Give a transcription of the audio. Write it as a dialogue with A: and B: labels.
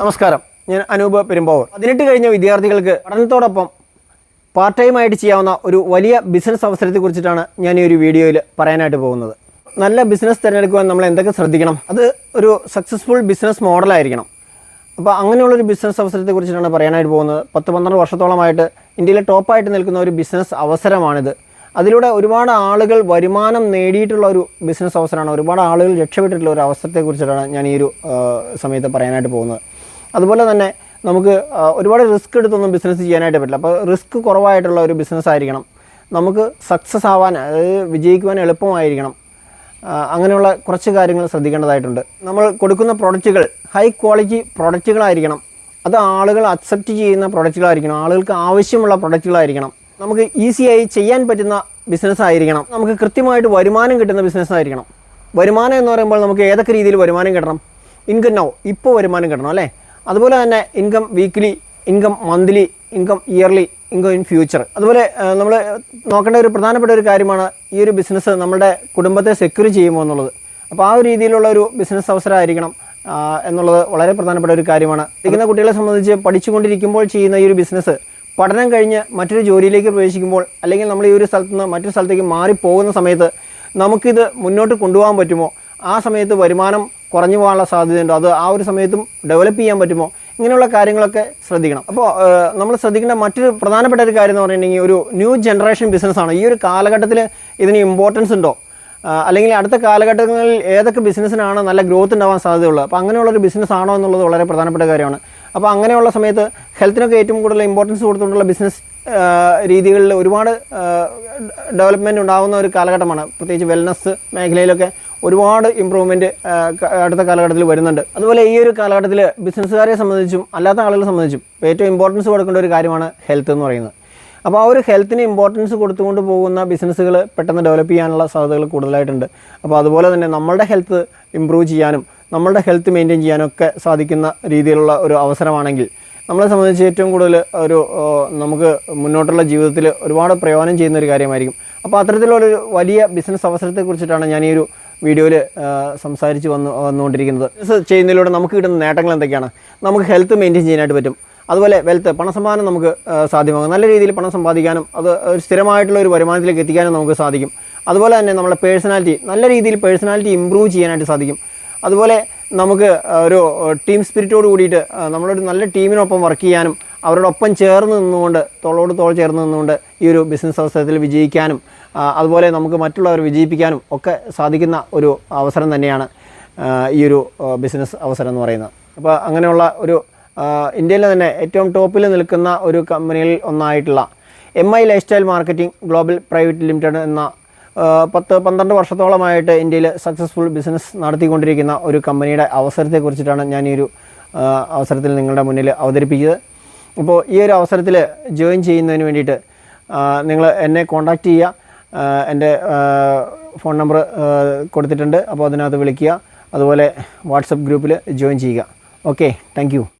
A: നമസ്കാരം. ഞാൻ അനൂപ് പെരുമ്പാവൂർ. പതിനെട്ട് കഴിഞ്ഞ വിദ്യാർത്ഥികൾക്ക് പഠനത്തോടൊപ്പം പാർട്ട് ടൈം ആയിട്ട് ചെയ്യാവുന്ന ഒരു വലിയ ബിസിനസ് അവസരത്തെക്കുറിച്ചിട്ടാണ് ഞാൻ ഈ ഒരു വീഡിയോയിൽ പറയാനായിട്ട് പോകുന്നത്. നല്ല ബിസിനസ് തിരഞ്ഞെടുക്കുവാൻ നമ്മൾ എന്തൊക്കെ ശ്രദ്ധിക്കണം? അത് ഒരു സക്സസ്ഫുൾ ബിസിനസ് മോഡലായിരിക്കണം അപ്പോൾ അങ്ങനെയുള്ളൊരു ബിസിനസ് അവസരത്തെക്കുറിച്ചിട്ടാണ് പറയാനായിട്ട് പോകുന്നത്. പത്ത് പന്ത്രണ്ട് വർഷത്തോളമായിട്ട് ഇന്ത്യയിലെ ടോപ്പായിട്ട് നിൽക്കുന്ന ഒരു ബിസിനസ് അവസരമാണിത്. അതിലൂടെ ഒരുപാട് ആളുകൾ വരുമാനം നേടിയിട്ടുള്ള ഒരു ബിസിനസ് അവസരമാണ്. ഒരുപാട് ആളുകൾ രക്ഷപ്പെട്ടിട്ടുള്ള ഒരു അവസരത്തെക്കുറിച്ചിട്ടാണ് ഞാൻ ഈ ഒരു സമയത്ത് പറയാനായിട്ട് പോകുന്നത്. അതുപോലെ തന്നെ നമുക്ക് ഒരുപാട് റിസ്ക് എടുത്തൊന്നും ബിസിനസ് ചെയ്യാനായിട്ട് പറ്റില്ല. അപ്പോൾ റിസ്ക് കുറവായിട്ടുള്ള ഒരു ബിസിനസ് ആയിരിക്കണം. നമുക്ക് സക്സസ് ആവാൻ അതായത് വിജയിക്കുവാൻ എളുപ്പമായിരിക്കണം. അങ്ങനെയുള്ള കുറച്ച് കാര്യങ്ങൾ ശ്രദ്ധിക്കേണ്ടതായിട്ടുണ്ട്. നമ്മൾ കൊടുക്കുന്ന പ്രൊഡക്റ്റുകൾ ഹൈ ക്വാളിറ്റി പ്രൊഡക്റ്റുകളായിരിക്കണം അത് ആളുകൾ അക്സെപ്റ്റ് ചെയ്യുന്ന പ്രൊഡക്റ്റുകളായിരിക്കണം ആളുകൾക്ക് ആവശ്യമുള്ള പ്രൊഡക്റ്റുകളായിരിക്കണം നമുക്ക് ഈസിയായി ചെയ്യാൻ പറ്റുന്ന ബിസിനസ് ആയിരിക്കണം. നമുക്ക് കൃത്യമായിട്ട് വരുമാനം കിട്ടുന്ന ബിസിനസ് ആയിരിക്കണം. വരുമാനം എന്ന് പറയുമ്പോൾ നമുക്ക് ഏതൊക്കെ രീതിയിൽ വരുമാനം കിട്ടണം? ഇൻകം നോ ഇപ്പോൾ വരുമാനം കിട്ടണം അല്ലേ? അതുപോലെ തന്നെ income weekly income monthly income yearly income in future അതുപോലെ നമ്മൾ നോക്കേണ്ട ഒരു പ്രധാനപ്പെട്ട ഒരു കാര്യമാണ് ഈ ഒരു ബിസിനസ് നമ്മുടെ കുടുംബത്തെ സെക്യൂർ ചെയ്യുമോ എന്നുള്ളത്. അപ്പോൾ ആ ഒരു രീതിയിലുള്ള ഒരു ബിസിനസ് അവസരമായിരിക്കണം എന്നുള്ളത് വളരെ പ്രധാനപ്പെട്ട ഒരു കാര്യമാണ്. ഇരിക്കുന്ന കുട്ടികളെ സംബന്ധിച്ച് പഠിച്ചുകൊണ്ടിരിക്കുമ്പോൾ ചെയ്യുന്ന ഈ ഒരു ബിസിനസ് പഠനം കഴിഞ്ഞ് മറ്റൊരു ജോലിയിലേക്ക് പ്രവേശിക്കുമ്പോൾ അല്ലെങ്കിൽ നമ്മൾ ഈ ഒരു സ്ഥലത്ത് നിന്ന് മറ്റൊരു സ്ഥലത്തേക്ക് മാറിപ്പോകുന്ന സമയത്ത് നമുക്കിത് മുന്നോട്ട് കൊണ്ടുപോകാൻ പറ്റുമോ? ആ സമയത്ത് വരുമാനം കുറഞ്ഞു പോകാനുള്ള സാധ്യതയുണ്ടോ. അത് ആ ഒരു സമയത്തും ഡെവലപ്പ് ചെയ്യാൻ പറ്റുമോ? ഇങ്ങനെയുള്ള കാര്യങ്ങളൊക്കെ ശ്രദ്ധിക്കണം. അപ്പോൾ നമ്മൾ ശ്രദ്ധിക്കേണ്ട മറ്റൊരു പ്രധാനപ്പെട്ട ഒരു കാര്യം എന്ന് പറഞ്ഞിട്ടുണ്ടെങ്കിൽ ഒരു ന്യൂ ജനറേഷൻ ബിസിനസ്സാണ് ഈ ഒരു കാലഘട്ടത്തിൽ ഇതിന് ഇമ്പോർട്ടൻസ് ഉണ്ടോ? അല്ലെങ്കിൽ അടുത്ത കാലഘട്ടങ്ങളിൽ ഏതൊക്കെ ബിസിനസ്സിനാണ് നല്ല ഗ്രോത്ത് ഉണ്ടാവാൻ സാധ്യതയുള്ളത്? അപ്പോൾ അങ്ങനെയുള്ള ഒരു ബിസിനസ് ആണോ എന്നുള്ളത് വളരെ പ്രധാനപ്പെട്ട കാര്യമാണ്. അപ്പോൾ അങ്ങനെയുള്ള സമയത്ത് ഹെൽത്തിനൊക്കെ ഏറ്റവും കൂടുതൽ ഇമ്പോർട്ടൻസ് കൊടുത്തുകൊണ്ടുള്ള ബിസിനസ് രീതികളിൽ ഒരുപാട് ഡെവലപ്മെന്റ് ഉണ്ടാകുന്ന ഒരു കാലഘട്ടമാണ്. പ്രത്യേകിച്ച് വെൽനസ് മേഖലയിലൊക്കെ ഒരുപാട് ഇമ്പ്രൂവ്മെന്റ് അടുത്ത കാലഘട്ടത്തിൽ വരുന്നുണ്ട്. അതുപോലെ ഈ ഒരു കാലഘട്ടത്തിൽ ബിസിനസ്സുകാരെ സംബന്ധിച്ചും അല്ലാത്ത ആളുകളെ സംബന്ധിച്ചും ഏറ്റവും ഇമ്പോർട്ടൻസ് കൊടുക്കേണ്ട ഒരു കാര്യമാണ് ഹെൽത്ത് എന്ന് പറയുന്നത്. അപ്പോൾ ആ ഒരു ഹെൽത്തിന് ഇമ്പോർട്ടൻസ് കൊടുത്തുകൊണ്ട് പോകുന്ന ബിസിനസ്സുകൾ പെട്ടെന്ന് ഡെവലപ്പ് ചെയ്യാനുള്ള സാധ്യതകൾ കൂടുതലായിട്ടുണ്ട്. അപ്പോൾ അതുപോലെ തന്നെ നമ്മളുടെ ഹെൽത്ത് ഇമ്പ്രൂവ് ചെയ്യാനും നമ്മളുടെ ഹെൽത്ത് മെയിന്റെയിൻ ചെയ്യാനും ഒക്കെ സാധിക്കുന്ന രീതിയിലുള്ള ഒരു അവസരമാണെങ്കിൽ നമ്മളെ സംബന്ധിച്ച് ഏറ്റവും കൂടുതൽ ഒരു നമുക്ക് മുന്നോട്ടുള്ള ജീവിതത്തിൽ ഒരുപാട് പ്രയോജനം ചെയ്യുന്ന ഒരു കാര്യമായിരിക്കും. അപ്പോൾ അത്തരത്തിലുള്ളൊരു വലിയ ബിസിനസ് അവസരത്തെക്കുറിച്ചിട്ടാണ് ഞാൻ ഈ ഒരു വീഡിയോയിൽ സംസാരിച്ച് വന്ന് വന്നുകൊണ്ടിരിക്കുന്നത്. ബിസിനസ് ചെയ്യുന്നതിലൂടെ നമുക്ക് കിട്ടുന്ന നേട്ടങ്ങൾ എന്തൊക്കെയാണ്? നമുക്ക് ഹെൽത്ത് മെയിന്റെയിൻ ചെയ്യാനായിട്ട് പറ്റും. അതുപോലെ വെൽത്ത് പണസമ്പാദനം നമുക്ക് സാധ്യമാകും. നല്ല രീതിയിൽ പണം സമ്പാദിക്കാനും അത് ഒരു സ്ഥിരമായിട്ടുള്ള ഒരു വരുമാനത്തിലേക്ക് എത്തിക്കാനും നമുക്ക് സാധിക്കും. അതുപോലെ തന്നെ നമ്മുടെ പേഴ്സണാലിറ്റി നല്ല രീതിയിൽ പേഴ്സണാലിറ്റി ഇമ്പ്രൂവ് ചെയ്യാനായിട്ട് സാധിക്കും. അതുപോലെ നമുക്ക് ഒരു ടീം സ്പിരിറ്റോട് കൂടിയിട്ട് നമ്മളൊരു നല്ല ടീമിനൊപ്പം വർക്ക് ചെയ്യാനും അവരോടൊപ്പം ചേർന്ന് നിന്നുകൊണ്ട് തോളോട് തോൾ ചേർന്ന് നിന്നുകൊണ്ട് ഈ ഒരു ബിസിനസ് അവസരത്തിൽ വിജയിക്കാനും അതുപോലെ നമുക്ക് മറ്റുള്ളവർ വിജയിപ്പിക്കാനും ഒക്കെ സാധിക്കുന്ന ഒരു അവസരം തന്നെയാണ് ഈ ഒരു ബിസിനസ് അവസരം എന്ന് പറയുന്നത്. അപ്പോൾ അങ്ങനെയുള്ള ഒരു ഇന്ത്യയിലെ തന്നെ ഏറ്റവും ടോപ്പിൽ നിൽക്കുന്ന ഒരു കമ്പനികളിൽ ഒന്നായിട്ടുള്ള M I lifestyle marketing global private limited എന്ന പത്ത് പന്ത്രണ്ട് വർഷത്തോളമായിട്ട് ഇന്ത്യയിൽ സക്സസ്ഫുൾ ബിസിനസ് നടത്തിക്കൊണ്ടിരിക്കുന്ന ഒരു കമ്പനിയുടെ അവസരത്തെക്കുറിച്ചിട്ടാണ് ഞാൻ ഈ ഒരു അവസരത്തിൽ നിങ്ങളുടെ മുന്നിൽ അവതരിപ്പിച്ചത്. അപ്പോൾ ഈ ഒരു അവസരത്തിൽ ജോയിൻ ചെയ്യുന്നതിന് വേണ്ടിയിട്ട് നിങ്ങൾ എന്നെ കോൺടാക്റ്റ് ചെയ്യുക. എന്റെ ഫോൺ നമ്പർ കൊടുത്തിട്ടുണ്ട്. അപ്പോൾ അതിനകത്ത് വിളിക്കുക. അതുപോലെ വാട്സപ്പ് ഗ്രൂപ്പിൽ ജോയിൻ ചെയ്യുക. Okay thank